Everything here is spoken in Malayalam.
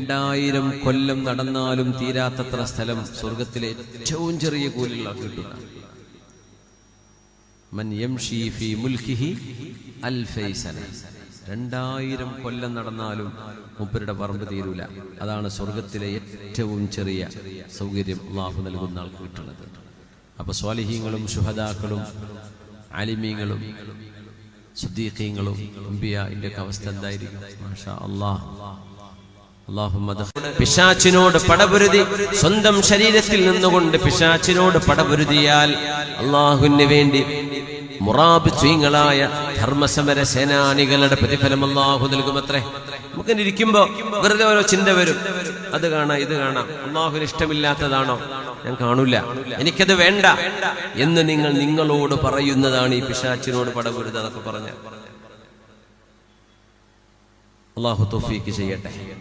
രണ്ടായിരം കൊല്ലം നടന്നാലും തീരാത്തത്ര സ്ഥലം സ്വർഗത്തിലെ ഏറ്റവും ചെറിയ കൂലിയുള്ള കിട്ടുന്ന രണ്ടായിരം കൊല്ലം നടന്നാലും മുപ്പരുടെ പറമ്പ് തീരൂല. അതാണ് സ്വർഗത്തിലെ ഏറ്റവും ചെറിയ സൗകര്യം അള്ളാഹു നൽകുന്ന ആൾക്ക് കിട്ടുന്നത്. അപ്പൊ സ്വാലിഹീങ്ങളും ശുഹദാക്കളും അലിമീങ്ങളും സുദ്ദീഖീങ്ങളും അവസ്ഥ എന്തായിരിക്കും? മാഷാ പിശാച്ചിനോട് പടപുരുതി സ്വന്തം ശരീരത്തിൽ നിന്നുകൊണ്ട് പിശാച്ചിനോട് പടപുരുതിയാൽ അള്ളാഹുവിന് വേണ്ടി മുറാബ് മുറാബിത്വങ്ങളായ ധർമ്മസമര സേനാനികളുടെ പ്രതിഫലം അള്ളാഹു നൽകുമത്രേ. നമുക്ക് ഇരിക്കുമ്പോ വെറുതെ ഓരോ ചിന്ത വരും. അത് കാണാം ഇത് കാണാം. അള്ളാഹുവിന് ഇഷ്ടമില്ലാത്തതാണോ? ഞാൻ കാണൂല. എനിക്കത് വേണ്ട എന്ന് നിങ്ങൾ നിങ്ങളോട് പറയുന്നതാണ് ഈ പിശാച്ചിനോട് പടപുരുത് അതൊക്കെ പറഞ്ഞ. അള്ളാഹു തോഫീക്ക് ചെയ്യട്ടെ.